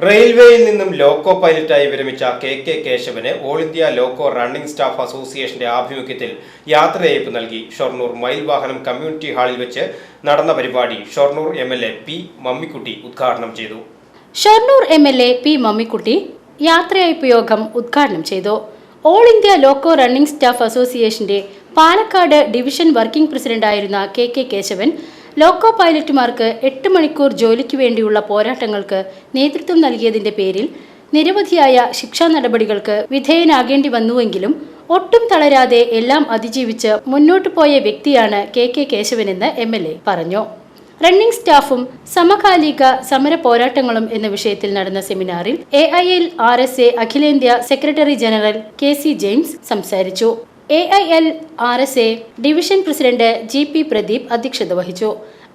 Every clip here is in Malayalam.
റെയിൽവേയിൽ നിന്നും ലോക്കോ പൈലറ്റായി വിരമിച്ച കെ കെ കേശവന് all India loco running staff അസോസിയേഷന്റെ ആഭിമുഖ്യത്തിൽ യാത്രയയപ്പ് നൽകി. ഷൊർണൂർ മയിൽ വാഹനം കമ്മ്യൂണിറ്റി ഹാളിൽ വെച്ച് നടന്ന പരിപാടി Shoranur M L A P Mammikutty ഉദ്ഘാടനം ചെയ്തു. Shoranur M L A P Mammikutty യാത്രയയപ്പ് യോഗം ഉദ്ഘാടനം ചെയ്തു. All India loco running staff അസോസിയേഷന്റെ പാലക്കാട് ഡിവിഷൻ വർക്കിംഗ് പ്രസിഡന്റായിരുന്ന കെ കെ കേശവൻ ലോക്കോ പൈലറ്റുമാർക്ക് എട്ട് മണിക്കൂർ ജോലിക്ക് വേണ്ടിയുള്ള പോരാട്ടങ്ങൾക്ക് നേതൃത്വം നൽകിയതിന്റെ പേരിൽ നിരവധിയായ ശിക്ഷാ നടപടികൾക്ക് വിധേയനാകേണ്ടി വന്നുവെങ്കിലും ഒട്ടും തളരാതെ എല്ലാം അതിജീവിച്ച് മുന്നോട്ടു പോയ വ്യക്തിയാണ് കെ കെ കേശവനെന്ന് എം എൽ എ പറഞ്ഞു. റണ്ണിംഗ് സ്റ്റാഫും സമകാലിക സമര പോരാട്ടങ്ങളും എന്ന വിഷയത്തിൽ നടന്ന സെമിനാറിൽ A I L R S A അഖിലേന്ത്യാ secretary general K C James സംസാരിച്ചു. A I L R S A division president G P Pradeep അധ്യക്ഷത വഹിച്ചു.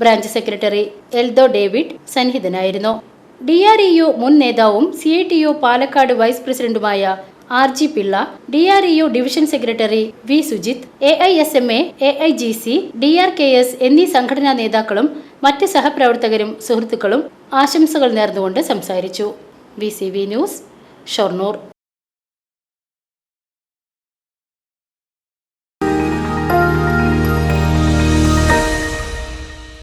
ബ്രാഞ്ച് സെക്രട്ടറി എൽദോ ഡേവിഡ് സന്നിഹിതനായിരുന്നു. ഡി ആർ ഇ യു മുൻ നേതാവും C I T U Palakkad vice പ്രസിഡന്റുമായ R G Pillai D R E U division secretary V Sujith A I S M A A I G C D R K S എന്നീ സംഘടനാ നേതാക്കളും മറ്റ് സഹപ്രവർത്തകരും സുഹൃത്തുക്കളും ആശംസകൾ നേർന്നുകൊണ്ട് സംസാരിച്ചു. V C V news Shoranur